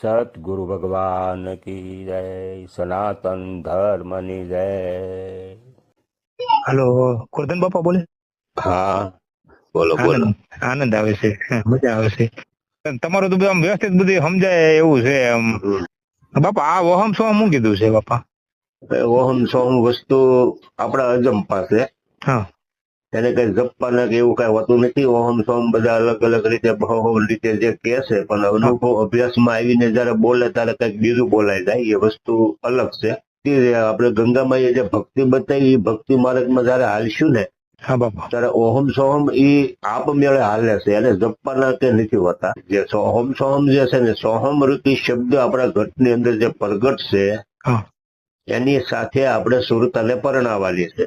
સતગુરુ ભગવાન કી જય સનાતન ધર્મની જય. હાલો ગોરધન બાપા બોલે? હા બોલો બોલો. આનંદ આવે છે મજા આવે છે. તમારું તો બધું આમ વ્યવસ્થિત બધું સમજાય એવું છે આમ બાપા આ વહમ સોમ શું કીધું છે બાપા? ઓહમ સોહમ વસ્તુ આપણા અજમ પાસે. હા. એને કઈ જપ્પાના કે એવું કઈ હોતું નથી. ઓહમ સોમ બધા અલગ અલગ રીતે રીતે જે કે છે પણ અનુભવ અભ્યાસમાં આવીને જયારે બોલે ત્યારે કંઈક બીજું બોલાય જાય. એ વસ્તુ અલગ છે. તે આપણે ગંગામાં જે ભક્તિ બતાવી એ ભક્તિ માર્ગમાં જયારે હાલશું ને હા બાપા. ત્યારે ઓહમ સોહમ એ આપમેળે હાલે છે. એને જપ્પાના કે નથી હોતા. જે સોહમ સોહમ જે છે ને સોહમ રૂપી શબ્દ આપણા ઘટની અંદર જે પ્રગટ છે એની સાથે આપણે સુરતાને પરણાવવાની છે.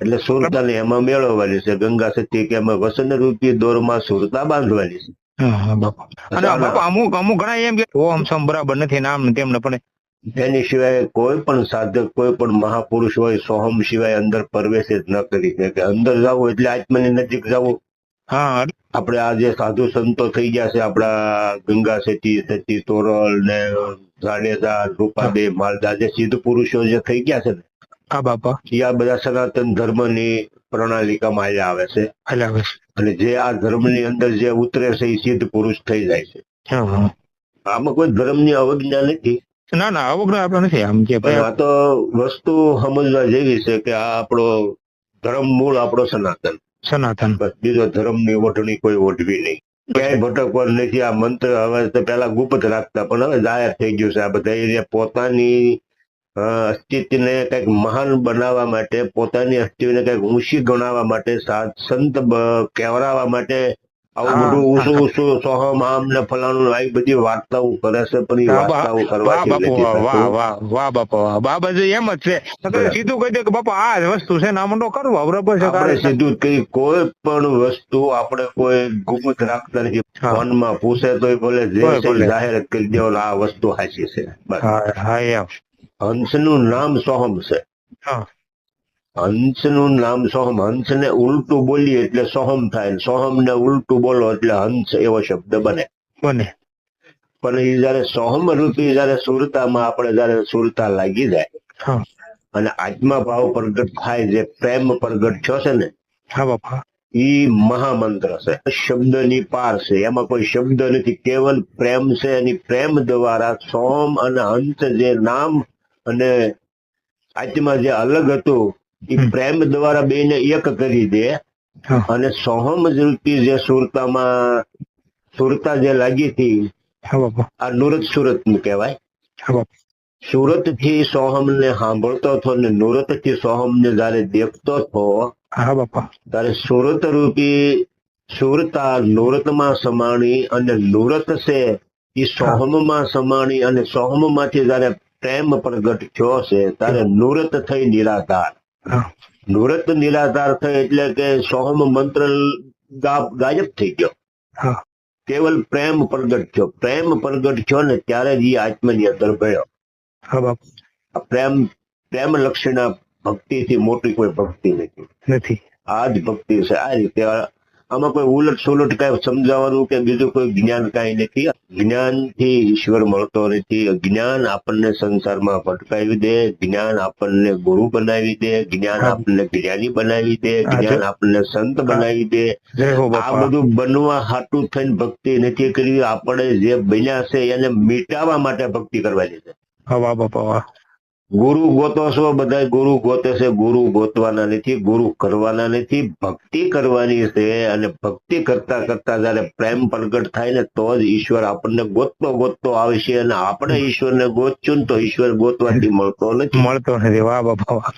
એટલે સુરતાને એમાં મેળવવાની છે. ગંગા સતી કે એમાં વસન રૂપી દોરમાં સુરતા બાંધવાની છે. અમુક અમુક ઘણા એમ ઓમ સમ બરાબર નથી નામ આમ ને તેમ ને પણ એની સિવાય કોઈ પણ સાધક કોઈ પણ મહાપુરુષ હોય સોહમ સિવાય અંદર પ્રવેશ જ ન કરી શકે. અંદર જવું એટલે આત્માની નજીક જવું. હા આપણે આ જે સાધુ સંતો થઈ ગયા છે આપણા ગંગા સેતી સતી તોરલ ને જાડેજા રૂપાદે માલદા જે સિદ્ધ પુરુષો જે થઈ ગયા છે ને હા બાપા. એ આ બધા સનાતન ધર્મની પ્રણાલિકામાં અહીંયા આવે છે. આવે છે. અને જે આ ધર્મની અંદર જે ઉતરે છે એ સિદ્ધ પુરુષ થઈ જાય છે. આમાં કોઈ ધર્મની અવજ્ઞા નથી. ના ના અવજ્ઞા આપણે નથી. આમ કે આ તો વસ્તુ સમજવા જેવી છે કે આ આપણો ધર્મ મૂળ આપણો સનાતન. સનાતન. બીજો ધર્મની ઓઢણી કોઈ ઓઢવી નહીં. ક્યાંય ભટકવાનું નથી, આ મંત્ર હવે તો પેલા ગુપ્ત રાખતા, પણ હવે જાહેર થઈ ગયું છે આ બધા એને પોતાની અસ્તિત્વને કંઈક મહાન બનાવવા માટે, પોતાની અસ્તિત્વને કંઈક ઊંચી ગણાવવા માટે સંત કહેવડાવવા માટે આવું બધું ઊંચું ઊંચું સોહમ આમ ને ફલાણું આવી બધી વાર્તાઓ કરે છે પણ એ વાર્તાઓ વાહ બાપુ બાબા જે એમ જ છે. સીધું કહી દે કે બાપા આ જ વસ્તુ છે ને તો કરવા બરાબર છે આપણે સીધું કઈ કોઈ પણ વસ્તુ આપણે કોઈ ગુપ્ત રાખતા નથી. ફોનમાં પૂછે તો બોલે જે. જાહેર કરી દેવો આ વસ્તુ હાચી છે. હા એમ. હંસનું નામ સોહમ છે. હા. હંસનું નામ સોહમ. હંસને ઉલટું બોલીએ એટલે સોહમ થાય. સોહમ ને ઉલટું બોલો એટલે હંસ એવો શબ્દ બને. બને. પણ એ જયારે સોહમ રૂપી જયારે સુરતામાં આપણે જયારે સુરતા લાગી જાય અને આત્મા ભાવ પ્રગટ થાય જે પ્રેમ પ્રગટ થયો છે ને હા બાપા. ઈ મહામંત્ર છે. શબ્દની પાર છે. એમાં કોઈ શબ્દ નથી. કેવલ પ્રેમ છે અને પ્રેમ દ્વારા સોમ અને હંસ જે નામ અને આત્મા જે અલગ હતું એ પ્રેમ દ્વારા બેને એક કરી દે અને સોહમ રૂપી જે સુરતામાં સુરતા જે લાગી હતી આ નુરત સુરત કહેવાય. સુરતથી સોહમ ને સાંભળતો હતો ને નુરતથી સોહમ ને જયારે દેખતો હતો ત્યારે સુરત રૂપી સુરતા નુરતમાં સમાણી અને નુરત છે એ સોહમમાં સમાણી અને સોહમમાંથી જયારે પ્રેમ પ્રગટ થયો છે ત્યારે નુરત થઈ નિરાકાર હા. નુરત નિરાકાર થઈ એટલે કે સોહમ મંત્ર ગા- ગાયબ થઈ ગયો. હા. કેવલ પ્રેમ પ્રગટ થયો. પ્રેમ પ્રગટ થયો ને ત્યારે જ એ આત્માની અંદર ગયો. હા બાપા. આ પ્રેમ પ્રેમ લક્ષણા ભક્તિથી મોટી કોઈ ભક્તિ નથી. નથી. આ જ ભક્તિ છે. આ રીતે આ- આમાં કોઈ ઉલટ સુલટ કઈ સમજાવવાનું કે બીજું કોઈ જ્ઞાન કઈ નથી. જ્ઞાનથી ઈશ્વર મળતો નથી. જ્ઞાન આપણને સંસારમાં ભટકાવી દે. જ્ઞાન આપણને ગુરુ બનાવી દે. જ્ઞાન આપણને જ્ઞાની બનાવી દે. જ્ઞાન આપણને સંત બનાવી દે. આ બધું બનવા હાટું થઈને ભક્તિ નથી કરવી. આપણે જે બન્યા છે એને મિટાવવા માટે ભક્તિ કરવાની છે હવા બાપા વાહ. ગુરુ ગોતો છો બધા ગુરુ ગોતે છે ગુરુ ગોતવાના નથી ગુરુ કરવાના નથી ભક્તિ કરવાની છે અને ભક્તિ કરતા કરતા જયારે પ્રેમ પ્રગટ થાય ને તો જ ઈશ્વર આપણને ગોતતો ગોતતો આવશે અને આપણે ઈશ્વરને ગોતશું ને તો ઈશ્વર ગોતવાથી મળતો નથી. મળતો નથી. વાહ બાપા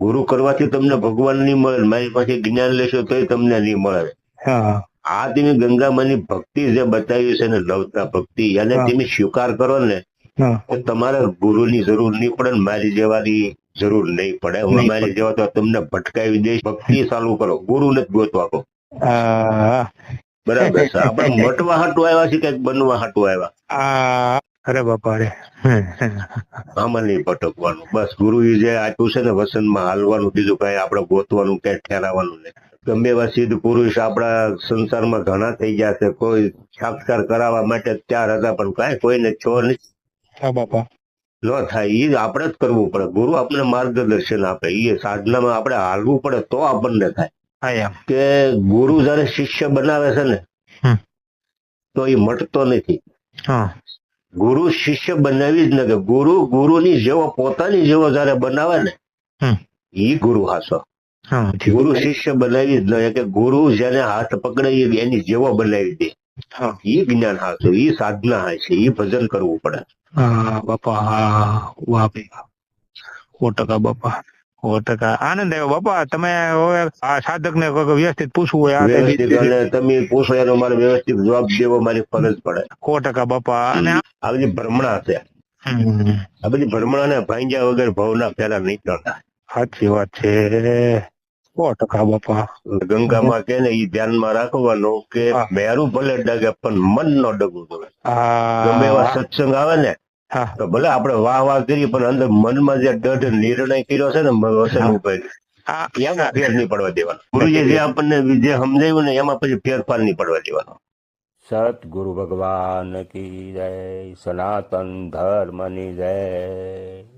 ગુરુ કરવાથી તમને ભગવાન નહીં મળે મારી પાસે જ્ઞાન લેશો તોય તમને નહીં મળે. હા. આ તમે ગંગામાની ભક્તિ જે બતાવી છે ને લવતા ભક્તિ એને. તમે સ્વીકાર કરો ને તો તમારે ગુરુની જરૂર નહીં પડે મારી જેવાની જરૂર નહીં પડે. હું મારી જેવા તો તમને ભટકાવી દઈશ. ભક્તિ ચાલુ કરો. ગુરુ નથી ગોતવા કહો. બરાબર છે. આપણે મટવા હાટું આવ્યા છે કંઈક બનવા હાટું આવ્યા. અરે બાપા રે આમાં નહીં ભટકવાનું. બસ ગુરુ જે આટલું છે ને વસનમાં હાલવાનું બીજું કઈ આપણે ગોતવાનું કઈ ઠેરાવાનું નહીં. ગમે એવા સિદ્ધ પુરુષ આપણા સંસારમાં ઘણા થઈ ગયા છે. કોઈ સાક્ષાર કરાવવા માટે ત્યાર હતા પણ કાંઈ કોઈને છો નહીં હા બાપા. ન થાય એ આપણે જ કરવું પડે. ગુરુ આપણને માર્ગદર્શન આપે. એ સાધનામાં આપણે હાલવું પડે તો આપણને થાય. કે ગુરુ જયારે શિષ્ય બનાવે છે ને તો એ મટતો નથી. ગુરુ શિષ્ય બનાવી જ નથી ગુરુ ગુરુની જેવો પોતાની જેવો જયારે બનાવે ને. એ ગુરુ હાસો. ગુરુ શિષ્ય બનાવી જ નહીં કે ગુરુ જેને હાથ પકડે એની જેવો બનાવી દે. હા. એ જ્ઞાન હાસો. એ સાધના હાય છે. એ ભજન કરવું પડે. હા બાપા હા વાહ ભાઈ. સો ટકા બાપા. સો ટકા આનંદ આવ્યો બાપા. તમે હવે આ સાધક ને વ્યવસ્થિત પૂછવું હોય તમે પૂછો એનો મારે વ્યવસ્થિત જવાબ દેવો મારી ફરજ પડે. સો ટકા બાપા. અને આ- બધી ભ્રમણા છે. આ બધી ભ્રમણા ને ભાંગ્યા વગર ભાવના ફેરા નહીં ચડતા સાચી વાત છે. સો ટકા બાપા. ગંગામાં કે ને એ ધ્યાનમાં રાખવાનું કે. મેરું ભલે ડગે પણ મન નો ડગવું જોઈએ ગમે એવા સત્સંગ આવે ને તો ભલે આપણે વાહ વાહ કરીએ પણ અંદર મનમાં જે દઢ નિર્ણય કર્યો છે ને વસન ઉપર એમાં ફેર નહીં પડવા દેવાનો. ગુરુજી જે આપણને જે સમજાવ્યું ને એમાં પછી ફેરફાર નહીં પડવા દેવાનો. સતગુરુ ભગવાન કી જય સનાતન ધર્મની જય.